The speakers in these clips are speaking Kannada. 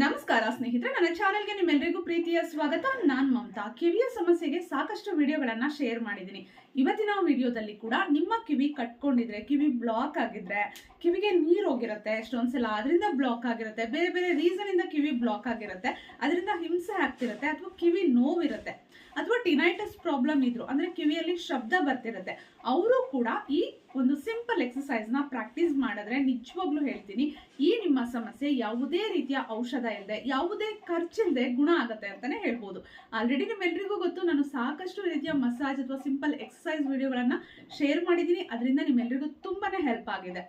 ನಮಸ್ಕಾರ ಸ್ನೇಹಿತರೆ, ನನ್ನ ಚಾನೆಲ್ಗೆ ನಿಮ್ಮೆಲ್ಲರಿಗೂ ಪ್ರೀತಿಯ ಸ್ವಾಗತ. ನಾನು ಮಮತಾ. ಕಿವಿಯ ಸಮಸ್ಯೆಗೆ ಸಾಕಷ್ಟು ವಿಡಿಯೋಗಳನ್ನು ಶೇರ್ ಮಾಡಿದ್ದೀನಿ. ಇವತ್ತಿನ ವಿಡಿಯೋದಲ್ಲಿ ಕೂಡ ನಿಮ್ಮ ಕಿವಿ ಕಟ್ಕೊಂಡಿದ್ರೆ, ಕಿವಿ ಬ್ಲಾಕ್ ಆಗಿದ್ರೆ, ಕಿವಿಗೆ ನೀರು ಹೋಗಿರುತ್ತೆ ಎಷ್ಟೊಂದ್ಸಲ ಅದರಿಂದ ಬ್ಲಾಕ್ ಆಗಿರುತ್ತೆ, ಬೇರೆ ಬೇರೆ ರೀಸನ್ ಇಂದ ಕಿವಿ ಬ್ಲಾಕ್ ಆಗಿರುತ್ತೆ, ಅದರಿಂದ ಹಿಂಸೆ ಆಗ್ತಿರುತ್ತೆ, ಅಥವಾ ಕಿವಿ ನೋವಿರುತ್ತೆ, ಅಥವಾ ಟಿನೈಟಸ್ ಪ್ರಾಬ್ಲಮ್ ಇದ್ರು, ಅಂದ್ರೆ ಕಿವಿಯಲ್ಲಿ ಶಬ್ದ ಬರ್ತಿರುತ್ತೆ. ಅವರು ಕೂಡ ಈ ಒಂದು ಸಿಂಪಲ್ ಎಕ್ಸಸೈಸ್ನ ಪ್ರಾಕ್ಟೀಸ್ ಮಾಡಿದ್ರೆ ನಿಜವಾಗ್ಲೂ ಹೇಳ್ತೀನಿ, ಈ ನಿಮ್ಮ ಸಮಸ್ಯೆ ಯಾವುದೇ ರೀತಿಯ ಔಷಧ ಇಲ್ಲದೆ ಯಾವುದೇ ಖರ್ಚಿಲ್ಲದೆ ಗುಣ ಆಗುತ್ತೆ ಅಂತಾನೆ ಹೇಳ್ಬೋದು. ಆಲ್ರೆಡಿ ನಿಮ್ಮೆಲ್ರಿಗೂ ಗೊತ್ತು, ನಾನು ಸಾಕಷ್ಟು ರೀತಿಯ ಮಸಾಜ್ ಅಥವಾ ಸಿಂಪಲ್ ಎಕ್ಸಸೈಸ್ ವಿಡಿಯೋಗಳನ್ನು ಶೇರ್ ಮಾಡಿದ್ದೀನಿ, ಅದರಿಂದ ನಿಮ್ಮೆಲ್ಲರಿಗೂ ತುಂಬಾನೇ ಹೆಲ್ಪ್ ಆಗಿದೆ.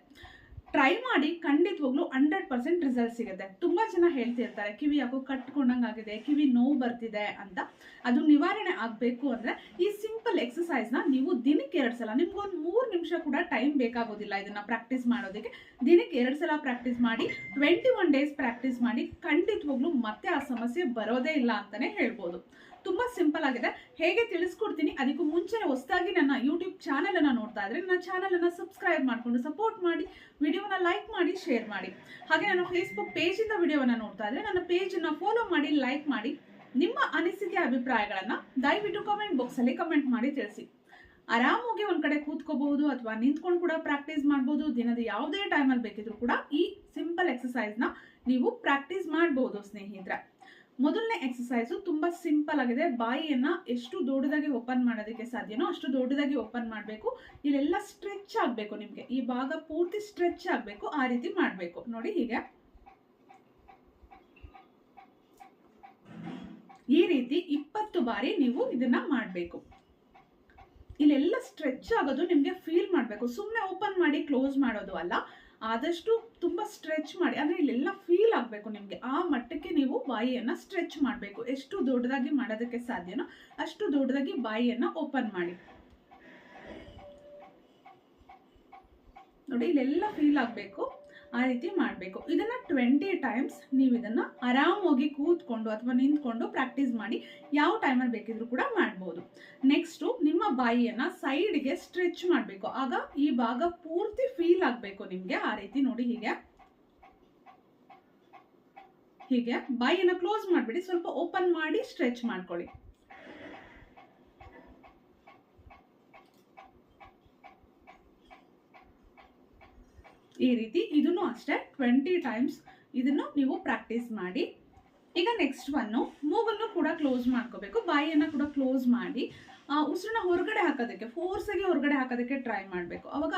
ಟ್ರೈ ಮಾಡಿ ಖಂಡಿತವಾಗ್ಲೂ ಹಂಡ್ರೆಡ್ ಪರ್ಸೆಂಟ್ ರಿಸಲ್ಟ್ ಸಿಗುತ್ತೆ. ತುಂಬಾ ಜನ ಹೇಳ್ತಿರ್ತಾರೆ, ಕಿವಿ ಯಾಕೋ ಕಟ್ಕೊಂಡಂಗಾಗಿದೆ, ಕಿವಿ ನೋವು ಬರ್ತಿದೆ ಅಂತ. ಅದು ನಿವಾರಣೆ ಆಗಬೇಕು ಅಂದರೆ ಈ ಸಿಂಪಲ್ ಎಕ್ಸಸೈಸ್ನ ನೀವು ದಿನಕ್ಕೆ ಎರಡು ಸಲ, ನಿಮ್ಗೊಂದು ಮೂರು ನಿಮಿಷ ಕೂಡ ಟೈಮ್ ಬೇಕಾಗೋದಿಲ್ಲ ಇದನ್ನು ಪ್ರಾಕ್ಟೀಸ್ ಮಾಡೋದಕ್ಕೆ. ದಿನಕ್ಕೆ ಎರಡು ಸಲ ಪ್ರಾಕ್ಟೀಸ್ ಮಾಡಿ ಟ್ವೆಂಟಿ ಒನ್ ಡೇಸ್ ಪ್ರಾಕ್ಟೀಸ್ ಮಾಡಿ ಖಂಡಿತವಾಗ್ಲೂ ಮತ್ತೆ ಆ ಸಮಸ್ಯೆ ಬರೋದೇ ಇಲ್ಲ ಅಂತಲೇ ಹೇಳ್ಬೋದು. ತುಂಬಾ ಸಿಂಪಲ್ ಆಗಿದೆ. ಹೇಗೆ ತಿಳಿಸ್ಕೊಡ್ತೀನಿ ಅದಕ್ಕೂ ಮುಂಚೆ ಹೊಸದಾಗಿ ನನ್ನ ಯೂಟ್ಯೂಬ್ ಚಾನೆಲ್ ಅನ್ನ ನೋಡ್ತಾ ಇದ್ರೆ ನನ್ನ ಚಾನೆಲ್ ಅನ್ನ ಸಬ್ಸ್ಕ್ರೈಬ್ ಮಾಡ್ಕೊಂಡು ಸಪೋರ್ಟ್ ಮಾಡಿ, ವಿಡಿಯೋನ ಲೈಕ್ ಮಾಡಿ, ಶೇರ್ ಮಾಡಿ. ಹಾಗೆ ನನ್ನ ಫೇಸ್ಬುಕ್ ಇಂದ ವಿಡಿಯೋವನ್ನ ನೋಡ್ತಾ ಇದ್ರೆ ನನ್ನ ಪೇಜ್ ಅನ್ನ ಫಾಲೋ ಮಾಡಿ ಲೈಕ್ ಮಾಡಿ, ನಿಮ್ಮ ಅನಿಸಿಕೆ ಅಭಿಪ್ರಾಯಗಳನ್ನು ದಯವಿಟ್ಟು ಕಮೆಂಟ್ ಬಾಕ್ಸ್ ಅಲ್ಲಿ ಕಮೆಂಟ್ ಮಾಡಿ ತಿಳಿಸಿ. ಆರಾಮಾಗಿ ಒಂದ್ ಕಡೆ ಕೂತ್ಕೋಬಹುದು ಅಥವಾ ನಿಂತ್ಕೊಂಡು ಕೂಡ ಪ್ರಾಕ್ಟೀಸ್ ಮಾಡಬಹುದು ದಿನದ ಯಾವುದೇ ಟೈಮಲ್ಲಿ ಬೇಕಿದ್ರು ಕೂಡ ಈ ಸಿಂಪಲ್ ಎಕ್ಸಸೈಸ್ನ ನೀವು ಪ್ರಾಕ್ಟೀಸ್ ಮಾಡಬಹುದು ಸ್ನೇಹಿತರೆ. ಮೊದಲನೇ ಎಕ್ಸಸೈಸು ತುಂಬಾ ಸಿಂಪಲ್ ಆಗಿದೆ. ಬಾಯಿಯನ್ನು ಎಷ್ಟು ದೊಡ್ಡದಾಗಿ ಓಪನ್ ಮಾಡೋದಕ್ಕೆ ಸಾಧ್ಯನೋ ಅಷ್ಟು ದೊಡ್ಡದಾಗಿ ಓಪನ್ ಮಾಡಬೇಕು. ಇಲ್ಲೆಲ್ಲ ಸ್ಟ್ರೆಚ್ ಆಗಬೇಕು ನಿಮಗೆ. ಈ ಭಾಗ ಪೂರ್ತಿ ಸ್ಟ್ರೆಚ್ ಆಗಬೇಕು. ಆ ರೀತಿ ಮಾಡಬೇಕು. ನೋಡಿ ಹೀಗೆ. ಈ ರೀತಿ ಇಪ್ಪತ್ತು ಬಾರಿ ನೀವು ಇದನ್ನ ಮಾಡಬೇಕು. ಇಲ್ಲೆಲ್ಲ ಸ್ಟ್ರೆಚ್ ಆಗೋದು ನಿಮಗೆ ಫೀಲ್ ಮಾಡಬೇಕು. ಸುಮ್ಮನೆ ಓಪನ್ ಮಾಡಿ ಕ್ಲೋಸ್ ಮಾಡೋದು ಅಲ್ಲ. ಆದಷ್ಟು ತುಂಬ ಸ್ಟ್ರೆಚ್ ಮಾಡಿ, ಅಂದ್ರೆ ಇಲ್ಲೆಲ್ಲ ಫೀಲ್ ಆಗಬೇಕು ನಿಮಗೆ. ಆ ಮಟ್ಟಕ್ಕೆ ನೀವು ಬಾಯಿಯನ್ನ ಸ್ಟ್ರೆಚ್ ಮಾಡಬೇಕು. ಎಷ್ಟು ದೊಡ್ಡದಾಗಿ ಮಾಡೋದಕ್ಕೆ ಸಾಧ್ಯನೋ ಅಷ್ಟು ದೊಡ್ಡದಾಗಿ ಬಾಯಿಯನ್ನ ಓಪನ್ ಮಾಡಿ. ನೋಡಿ, ಇಲ್ಲೆಲ್ಲ ಫೀಲ್ ಆಗಬೇಕು. ಆ ರೀತಿ ಮಾಡಬೇಕು. ಇದನ್ನು ಟ್ವೆಂಟಿ ಟೈಮ್ಸ್ ನೀವು ಇದನ್ನು ಆರಾಮಾಗಿ ಕೂತ್ಕೊಂಡು ಅಥವಾ ನಿಂತ್ಕೊಂಡು ಪ್ರಾಕ್ಟೀಸ್ ಮಾಡಿ ಯಾವ ಟೈಮಲ್ಲಿ ಬೇಕಿದ್ರೂ ಕೂಡ ಮಾಡ್ಬೋದು. ನೆಕ್ಸ್ಟು ನಿಮ್ಮ ಬಾಯಿಯನ್ನು ಸೈಡ್ಗೆ ಸ್ಟ್ರೆಚ್ ಮಾಡಬೇಕು. ಆಗ ಈ ಭಾಗ ಪೂರ್ತಿ ಫೀಲ್ ಆಗಬೇಕು ನಿಮಗೆ. ಆ ರೀತಿ ನೋಡಿ ಹೀಗೆ. ಹೀಗೆ ಬಾಯಿಯನ್ನು ಕ್ಲೋಸ್ ಮಾಡಿಬಿಡಿ. ಸ್ವಲ್ಪ ಓಪನ್ ಮಾಡಿ ಸ್ಟ್ರೆಚ್ ಮಾಡ್ಕೊಳ್ಳಿ. ಈ ರೀತಿ ಇದನ್ನು ಅಷ್ಟೇ ಟ್ವೆಂಟಿ ಟೈಮ್ಸ್ ಇದನ್ನು ನೀವು ಪ್ರಾಕ್ಟೀಸ್ ಮಾಡಿ. ಈಗ ನೆಕ್ಸ್ಟ್ ಒನ್ನು ಮೂಗನ್ನು ಕೂಡ ಕ್ಲೋಸ್ ಮಾಡ್ಕೋಬೇಕು. ಬಾಯಿಯನ್ನು ಕೂಡ ಕ್ಲೋಸ್ ಮಾಡಿ. ಉಸಿರನ್ನ ಹೊರಗಡೆ ಹಾಕೋದಕ್ಕೆ ಫೋರ್ಸಾಗಿ ಹೊರಗಡೆ ಹಾಕೋದಕ್ಕೆ ಟ್ರೈ ಮಾಡಬೇಕು. ಅವಾಗ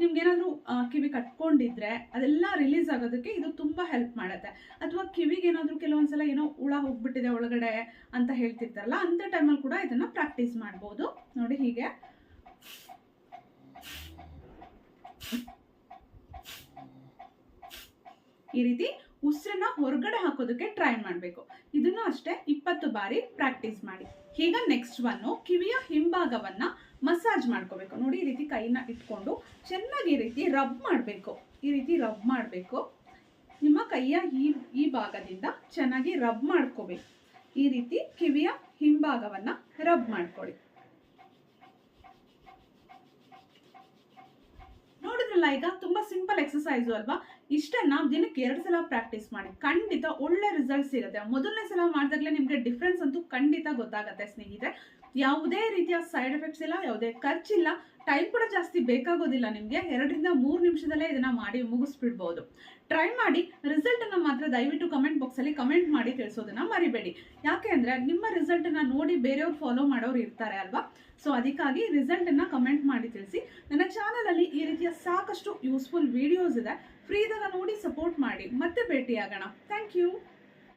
ನಿಮ್ಗೇನಾದರೂ ಕಿವಿ ಕಟ್ಕೊಂಡಿದ್ರೆ ಅದೆಲ್ಲ ರಿಲೀಸ್ ಆಗೋದಕ್ಕೆ ಇದು ತುಂಬ ಹೆಲ್ಪ್ ಮಾಡುತ್ತೆ. ಅಥವಾ ಕಿವಿಗೆ ಏನಾದರೂ ಕೆಲವೊಂದ್ಸಲ ಏನೋ ಹುಳ ಹೋಗ್ಬಿಟ್ಟಿದೆ ಒಳಗಡೆ ಅಂತ ಹೇಳ್ತಿರ್ತಾರಲ್ಲ, ಅಂಥ ಟೈಮಲ್ಲಿ ಕೂಡ ಇದನ್ನು ಪ್ರಾಕ್ಟೀಸ್ ಮಾಡ್ಬೋದು. ನೋಡಿ ಹೀಗೆ. ಈ ರೀತಿ ಉಸಿರನ್ನ ಹೊರಗಡೆ ಹಾಕೋದಕ್ಕೆ ಟ್ರೈ ಮಾಡಬೇಕು. ಇದನ್ನು ಅಷ್ಟೇ ಇಪ್ಪತ್ತು ಬಾರಿ ಪ್ರಾಕ್ಟೀಸ್ ಮಾಡಿ. ಈಗ ನೆಕ್ಸ್ಟ್ ಒನ್ನು ಕಿವಿಯ ಹಿಂಭಾಗವನ್ನ ಮಸಾಜ್ ಮಾಡ್ಕೋಬೇಕು. ನೋಡಿ ಈ ರೀತಿ ಕೈನ ಇಟ್ಕೊಂಡು ಚೆನ್ನಾಗಿ ಈ ರೀತಿ ರಬ್ ಮಾಡಬೇಕು. ಈ ರೀತಿ ರಬ್ ಮಾಡಬೇಕು. ನಿಮ್ಮ ಕೈಯ ಈ ಈ ಭಾಗದಿಂದ ಚೆನ್ನಾಗಿ ರಬ್ ಮಾಡ್ಕೋಬೇಕು. ಈ ರೀತಿ ಕಿವಿಯ ಹಿಂಭಾಗವನ್ನ ರಬ್ ಮಾಡ್ಕೊಳ್ಳಿ. ನೋಡಿದ್ರಲ್ಲ ಈಗ ತುಂಬಾ ಸಿಂಪಲ್ ಎಕ್ಸಸೈಸು ಅಲ್ವಾ? ಇಷ್ಟನ್ನ ದಿನಕ್ಕೆ ಎರಡು ಸಲ ಪ್ರಾಕ್ಟೀಸ್ ಮಾಡಿ, ಖಂಡಿತ ಒಳ್ಳೆ ರಿಸಲ್ಟ್ಸ್ ಇರುತ್ತೆ ಮೊದಲನೇ ಸಲ ಮಾಡಿದಾಗಲೇ ನಿಮಗೆ ಡಿಫ್ರೆನ್ಸ್ ಅಂತೂ ಖಂಡಿತ ಗೊತ್ತಾಗುತ್ತೆ ಸ್ನೇಹಿತರೆ. ಯಾವುದೇ ರೀತಿಯ ಸೈಡ್ ಎಫೆಕ್ಟ್ಸ್ ಇಲ್ಲ, ಯಾವುದೇ ಖರ್ಚಿಲ್ಲ ಟೈಮ್ ಕೂಡ ಜಾಸ್ತಿ ಬೇಕಾಗೋದಿಲ್ಲ ನಿಮಗೆ. ಎರಡರಿಂದ ಮೂರು ನಿಮಿಷದಲ್ಲೇ ಇದನ್ನ ಮಾಡಿ ಮುಗಿಸ್ಬಿಡ್ಬೋದು. ಟ್ರೈ ಮಾಡಿ ರಿಸಲ್ಟ್ ಅನ್ನ ಮಾತ್ರ ದಯವಿಟ್ಟು ಕಮೆಂಟ್ ಬಾಕ್ಸ್ ಅಲ್ಲಿ ಕಮೆಂಟ್ ಮಾಡಿ ತಿಳಿಸೋದನ್ನ ಮರಿಬೇಡಿ. ಯಾಕೆ ಅಂದರೆ ನಿಮ್ಮ ರಿಸಲ್ಟ್ ಅನ್ನ ನೋಡಿ ಬೇರೆಯವ್ರು ಫಾಲೋ ಮಾಡೋರು ಇರ್ತಾರೆ ಅಲ್ವಾ? ಸೊ ಅದಕ್ಕಾಗಿ ರಿಸಲ್ಟ್ ಅನ್ನ ಕಮೆಂಟ್ ಮಾಡಿ ತಿಳಿಸಿ ನನ್ನ ಚಾನಲ್ ಅಲ್ಲಿ ಈ ರೀತಿಯ ಸಾಕಷ್ಟು ಯೂಸ್ಫುಲ್ ವಿಡಿಯೋಸ್ ಇದೆ. ಫ್ರೀ ಇದ್ದಾಗ ನೋಡಿ ಸಪೋರ್ಟ್ ಮಾಡಿ. ಮತ್ತೆ ಭೇಟಿಯಾಗೋಣ. Thank you